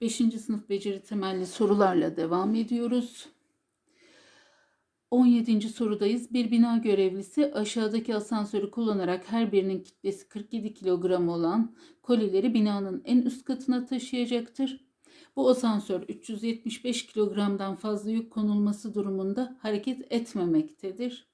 5. sınıf beceri temelli sorularla devam ediyoruz. 17. sorudayız. Bir bina görevlisi aşağıdaki asansörü kullanarak her birinin kitlesi 47 kilogram olan kolileri binanın en üst katına taşıyacaktır. Bu asansör 375 kilogramdan fazla yük konulması durumunda hareket etmemektedir.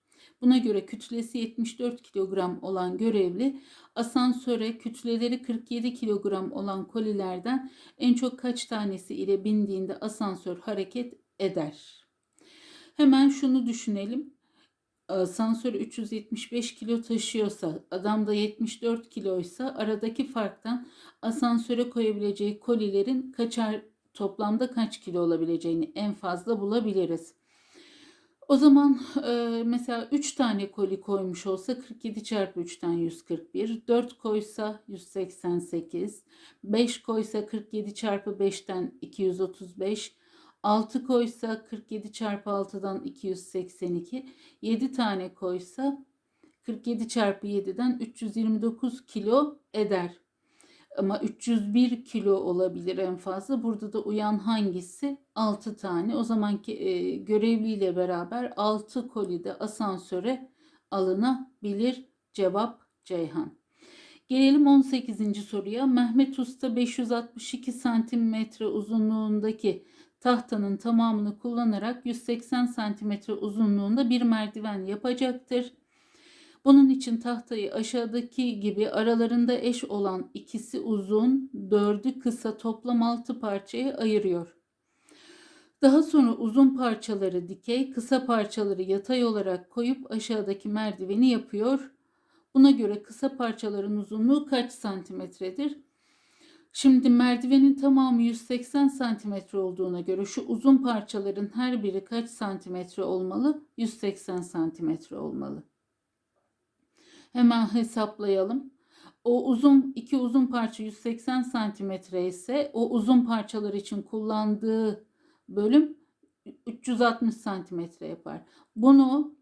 Buna göre kütlesi 74 kilogram olan görevli asansöre kütleleri 47 kilogram olan kolilerden en çok kaç tanesi ile bindiğinde asansör hareket eder? Hemen şunu düşünelim. Asansör 375 kilo taşıyorsa, adam da 74 kiloysa aradaki farktan asansöre koyabileceği kolilerin kaçar toplamda kaç kilo olabileceğini en fazla bulabiliriz. O zaman e, mesela 3 tane koli koymuş olsa 47 çarpı 3'ten 141. 4 koysa 188. 5 koysa 47 çarpı 5'ten 235. 6 koysa 47 çarpı 6'dan 282. 7 tane koysa 47 çarpı 7'den 329 kilo eder. Ama 301 kilo olabilir en fazla. Burada da uyan hangisi? 6 tane. O zamanki e, görevliyle beraber 6 koli de asansöre alınabilir. Cevap Ceyhan. Gelelim 18. soruya. Mehmet Usta 562 santimetre uzunluğundaki tahtanın tamamını kullanarak 180 santimetre uzunluğunda bir merdiven yapacaktır. Bunun için tahtayı aşağıdaki gibi aralarında eş olan ikisi uzun, dördü kısa toplam altı parçaya ayırıyor. Daha sonra uzun parçaları dikey, kısa parçaları yatay olarak koyup aşağıdaki merdiveni yapıyor. Buna göre kısa parçaların uzunluğu kaç santimetredir? Şimdi merdivenin tamamı 180 santimetre olduğuna göre şu uzun parçaların her biri kaç santimetre olmalı? 180 santimetre olmalı. Hemen hesaplayalım. O uzun iki uzun parça 180 santimetre ise o uzun parçalar için kullandığı bölüm 360 santimetre yapar. Bunu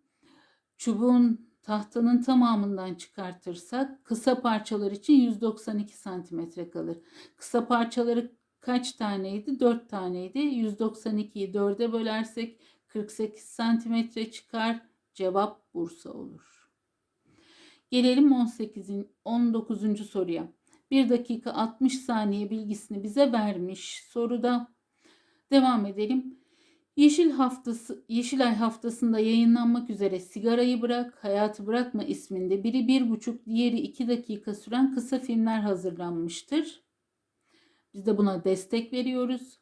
çubuğun tahtanın tamamından çıkartırsak kısa parçalar için 192 santimetre kalır. Kısa parçaları kaç taneydi? 4 taneydi. 192'yi 4'e bölersek 48 santimetre çıkar. Cevap Bursa olur. Gelelim 18. 19. soruya. 1 dakika 60 saniye bilgisini bize vermiş. Soruda devam edelim. Yeşil haftası Yeşilay haftasında yayınlanmak üzere Sigarayı Bırak, Hayatı Bırakma isminde biri bir buçuk, diğeri iki dakika süren kısa filmler hazırlanmıştır. Biz de buna destek veriyoruz.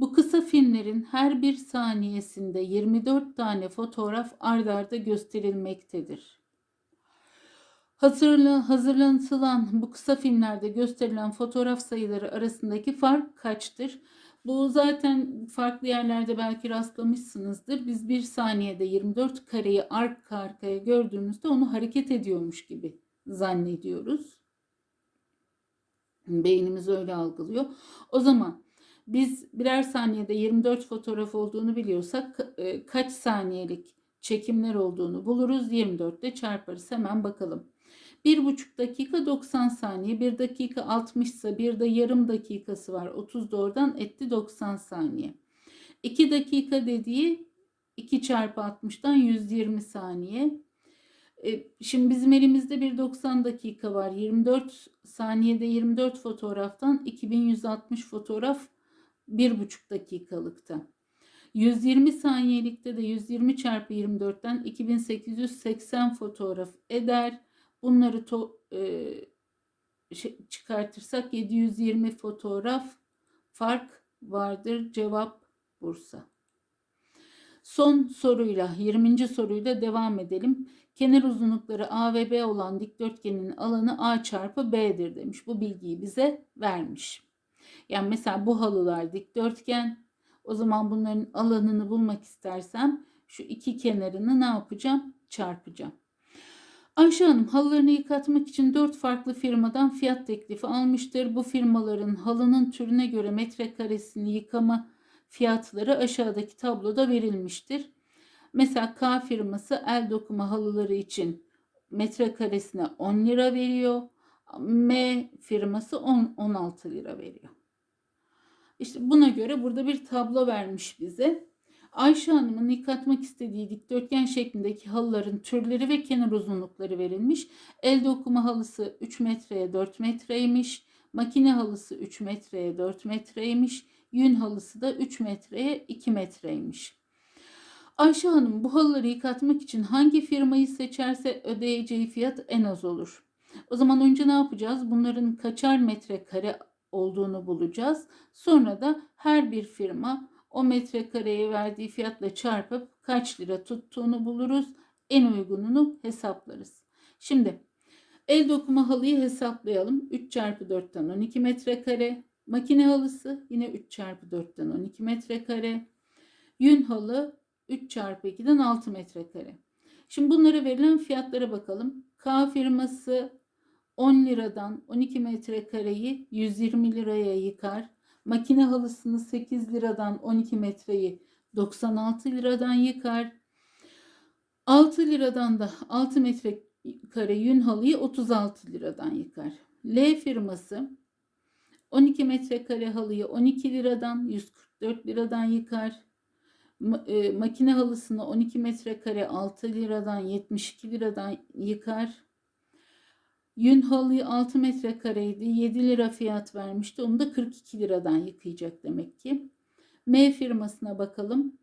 Bu kısa filmlerin her bir saniyesinde 24 tane fotoğraf ardarda arda gösterilmektedir. Hazırla, hazırlatılan bu kısa filmlerde gösterilen fotoğraf sayıları arasındaki fark kaçtır? Bu zaten farklı yerlerde belki rastlamışsınızdır. Biz bir saniyede 24 kareyi arka arkaya gördüğümüzde onu hareket ediyormuş gibi zannediyoruz. Beynimiz öyle algılıyor. O zaman biz birer saniyede 24 fotoğraf olduğunu biliyorsak e, kaç saniyelik çekimler olduğunu buluruz. 24 ile çarparız. Hemen bakalım. 1,5 dakika 90 saniye. 1 dakika 60 ise bir de yarım dakikası var. 30 da oradan etti 90 saniye. 2 dakika dediği 2 çarpı 60'dan 120 saniye. E, şimdi bizim elimizde bir 90 dakika var. 24 saniyede 24 fotoğraftan 2160 fotoğraf 1,5 dakikalıkta. 120 saniyelikte de 120 çarpı 24'ten 2880 fotoğraf eder. Bunları to, e, şey, çıkartırsak 720 fotoğraf fark vardır. Cevap Bursa. Son soruyla 20. soruyla devam edelim. Kenar uzunlukları A ve B olan dikdörtgenin alanı A çarpı B'dir demiş. Bu bilgiyi bize vermiş. Yani mesela bu halılar dikdörtgen. O zaman bunların alanını bulmak istersem şu iki kenarını ne yapacağım? Çarpacağım. Ayşe Hanım halılarını yıkatmak için 4 farklı firmadan fiyat teklifi almıştır. Bu firmaların halının türüne göre metrekaresini yıkama fiyatları aşağıdaki tabloda verilmiştir. Mesela K firması el dokuma halıları için metrekaresine 10 lira veriyor. M firması 10, 16 lira veriyor. İşte buna göre burada bir tablo vermiş bize. Ayşe Hanım'ın yıkatmak istediği dikdörtgen şeklindeki halıların türleri ve kenar uzunlukları verilmiş. El dokuma halısı 3 metreye 4 metreymiş. Makine halısı 3 metreye 4 metreymiş. Yün halısı da 3 metreye 2 metreymiş. Ayşe Hanım bu halıları yıkatmak için hangi firmayı seçerse ödeyeceği fiyat en az olur. O zaman önce ne yapacağız? Bunların kaçar metrekare olduğunu bulacağız. Sonra da her bir firma o metrekareye verdiği fiyatla çarpıp kaç lira tuttuğunu buluruz. En uygununu hesaplarız. Şimdi el dokuma halıyı hesaplayalım. 3 çarpı 4'ten 12 metrekare. Makine halısı yine 3 çarpı 4'ten 12 metrekare. Yün halı 3 çarpı 2'den 6 metrekare. Şimdi bunlara verilen fiyatlara bakalım. K firması 10 liradan 12 metrekareyi 120 liraya yıkar. Makine halısını 8 liradan 12 metreyi 96 liradan yıkar. 6 liradan da 6 metrekare yün halıyı 36 liradan yıkar. L firması 12 metrekare halıyı 12 liradan 144 liradan yıkar. Ma- e, makine halısını 12 metrekare 6 liradan 72 liradan yıkar. Yün halıyı 6 metrekareydi. 7 lira fiyat vermişti. Onu da 42 liradan yıkayacak demek ki. M firmasına bakalım.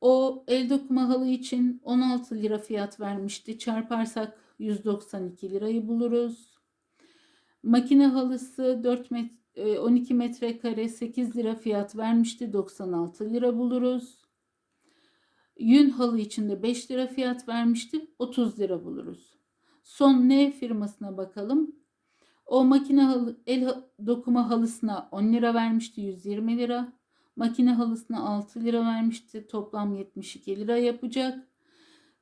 O el dokuma halı için 16 lira fiyat vermişti. Çarparsak 192 lirayı buluruz. Makine halısı 4 met 12 metrekare 8 lira fiyat vermişti. 96 lira buluruz. Yün halı için de 5 lira fiyat vermişti. 30 lira buluruz. Son N firmasına bakalım. O makine halı, el dokuma halısına 10 lira vermişti 120 lira. Makine halısına 6 lira vermişti toplam 72 lira yapacak.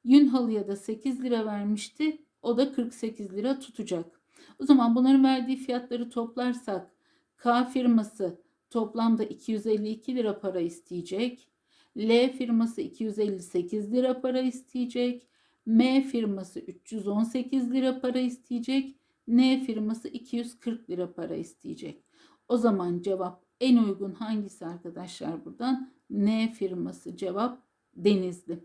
Yün halıya da 8 lira vermişti o da 48 lira tutacak. O zaman bunların verdiği fiyatları toplarsak K firması toplamda 252 lira para isteyecek. L firması 258 lira para isteyecek. M firması 318 lira para isteyecek. N firması 240 lira para isteyecek. O zaman cevap en uygun hangisi arkadaşlar buradan? N firması cevap Denizli.